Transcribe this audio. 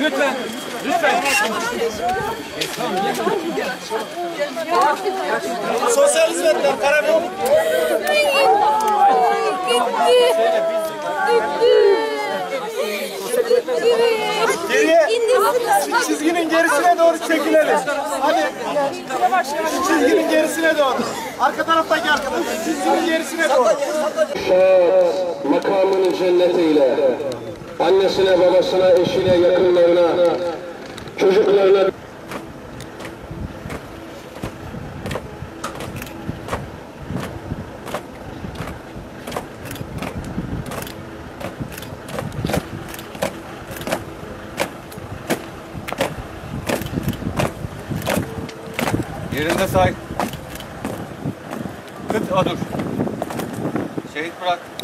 Lütfen, lütfen. Sosyal hizmetler Karabük. Geriye şu çizginin gerisine doğru çekilelim. Hadi. Şu çizginin gerisine doğru. Arka taraftaki arkadaşlar. Çizginin gerisine doğru. Şahat makamını cennetiyle, annesine, babasına, eşine, yakınlarına, Yerinde say. Kıt, a dur. Şehit bırak.